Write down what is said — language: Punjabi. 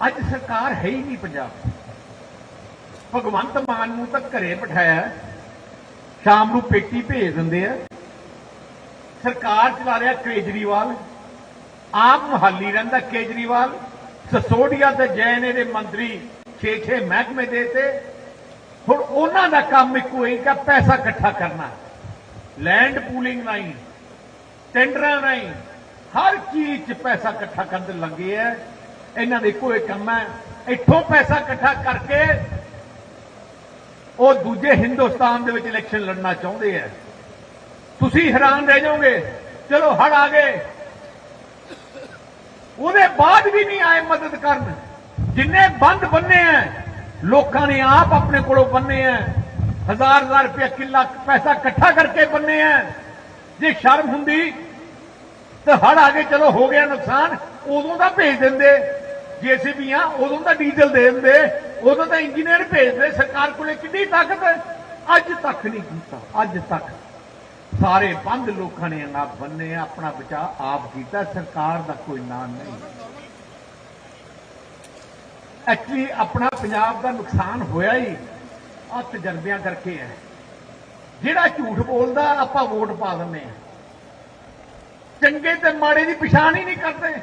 ਅੱਜ ਸਰਕਾਰ ਹੈ ਹੀ ਨਹੀਂ ਪੰਜਾਬ। ਭਗਵੰਤ ਮਾਨ ਨੂੰ ਤਾਂ ਘਰੇ ਬਿਠਾਇਆ, ਸ਼ਾਮ ਨੂੰ ਪੇਟੀ ਭੇਜ ਦਿੰਦੇ ਆ। ਸਰਕਾਰ ਚਲਾ ਰਿਹਾ ਕੇਜਰੀਵਾਲ, ਆਪ ਮੁਹਾਲੀ ਰਹਿੰਦਾ ਕੇਜਰੀਵਾਲ। ਸਸੋਡੀਆ ਤੇ ਜੈਨ ਦੇ ਮੰਤਰੀ ਛੇ ਛੇ ਮਹਿਕਮੇ ਦੇ ਤੇ, ਹੁਣ ਉਹਨਾਂ ਦਾ ਕੰਮ ਇੱਕੋ ਹੀ ਕਿ ਪੈਸਾ ਇਕੱਠਾ ਕਰਨਾ। ਲੈਂਡ ਪੂਲਿੰਗ ਰਾਹੀਂ, ਟੈਂਡਰਾਂ ਰਾਹੀਂ, ਹਰ ਚੀਜ਼ 'ਚ ਪੈਸਾ ਇਕੱਠਾ ਕਰਨ ਦੇ ਲੱਗੇ ਐ ਇਹਨਾਂ ਦੇ ਇੱਕੋ ਇੱਕ ਕੰਮ ਹੈ। ਇੱਥੋਂ ਪੈਸਾ ਇਕੱਠਾ ਕਰਕੇ ਉਹ ਦੂਜੇ ਹਿੰਦੁਸਤਾਨ ਦੇ ਵਿੱਚ ਇਲੈਕਸ਼ਨ ਲੜਨਾ ਚਾਹੁੰਦੇ ਐ ਤੁਸੀਂ ਹੈਰਾਨ ਰਹਿ ਜਾਓਗੇ, ਚਲੋ ਹੜ ਆ ਗਏ। ਉਹਦੇ ਬਾਅਦ ਵੀ ਨਹੀਂ ਆਏ ਮਦਦ ਕਰਨ। ਜਿੰਨੇ ਬੰਦ ਬੰਨੇ ਐ ਲੋਕਾਂ ਨੇ ਆਪ ਆਪਣੇ ਕੋਲੋਂ ਬੰਨੇ ਐ ਹਜ਼ਾਰ ਹਜ਼ਾਰ ਰੁਪਏ ਕਿੱਲਾ ਪੈਸਾ ਇਕੱਠਾ ਕਰਕੇ ਬੰਨੇ ਐ ਜੇ ਸ਼ਰਮ ਹੁੰਦੀ, ਤਾਂ ਹੜ ਆ ਗਏ, ਚਲੋ ਹੋ ਗਿਆ ਨੁਕਸਾਨ, ਉਦੋਂ ਤਾਂ ਭੇਜ ਦਿੰਦੇ। ਜੀਸੀਬੀਆਂ, ਉਦੋਂ ਤਾਂ ਡੀਜ਼ਲ ਦੇ ਦਿੰਦੇ, ਉਦੋਂ ਤਾਂ ਇੰਜੀਨੀਅਰ ਭੇਜਦੇ, ਸਰਕਾਰ ਕੋਲੇ ਕਿੰਨੀ ਤਾਕਤ ਹੈ? ਅੱਜ ਤੱਕ ਨਹੀਂ ਕੀਤਾ, ਅੱਜ ਤੱਕ। ਸਾਰੇ ਬੰਦ ਲੋਕਾਂ ਨੇ ਆਪ ਬੰਨੇ, ਆਪਣਾ ਬਚਾਅ ਆਪ ਕੀਤਾ, ਸਰਕਾਰ ਦਾ ਕੋਈ ਨਾਂ ਨਹੀਂ। ਐਕਚੁਅਲੀ ਆਪਣਾ ਪੰਜਾਬ ਦਾ ਨੁਕਸਾਨ ਹੋਇਆ ਹੀ ਆ ਤਜਰਬਿਆਂ ਕਰਕੇ ਹੈ। ਜਿਹੜਾ ਝੂਠ ਬੋਲਦਾ, ਆਪਾਂ ਵੋਟ ਪਾ ਦਿੰਦੇ ਆ ਚੰਗੇ ਤੇ ਮਾੜੇ ਦੀ ਪਛਾਣ ਹੀ ਨਹੀਂ ਕਰਦੇ।